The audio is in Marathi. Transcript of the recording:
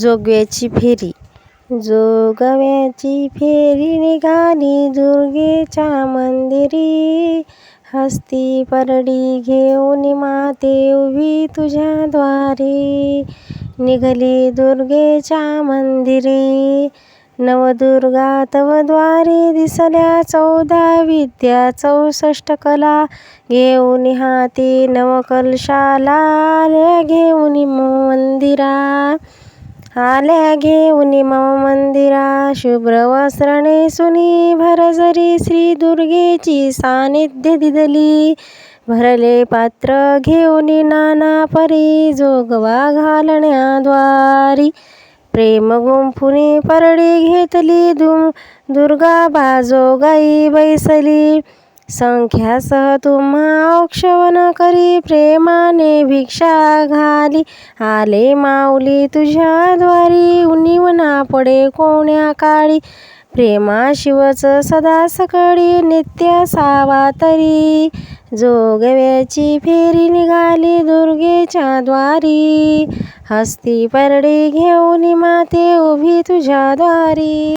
जोगव्याची फेरी. जोगव्याची फेरी निघाली दुर्गेच्या मंदिरी. हस्ती परडी घेऊन माते उभी तुझ्या द्वारी निघाली दुर्गेच्या मंदिरी. नवदुर्गा तवद्वारे दिसल्या चौदा विद्या चौसष्ट कला. घेऊन हाती नवकलशाला आल्या घेऊन मंदिरा. आल्या घेऊनी मम मंदिरा शुभ्र वस्त्र नेसुनी भरजरी श्री दुर्गेची सानिध्य दिदली. भरले पात्र घेऊनी नाना परी जोगवा घालण्याद्वारी प्रेम गुंफुनी परडी घेतली दुम दुर्गा बाजोगाई बैसली. संख्यासह तुम्हा औक्षवन करी प्रेमाने भिक्षा घाली. आले माऊली तुझ्या द्वारी उनिवना पडे कोण्या काळी. प्रेमा शिवच सदा सकळी नित्य सावा तरी. जोगव्याची फेरी निघाली दुर्गेच्या द्वारी. हस्ती परडी घेऊन माते उभी तुझ्या द्वारी.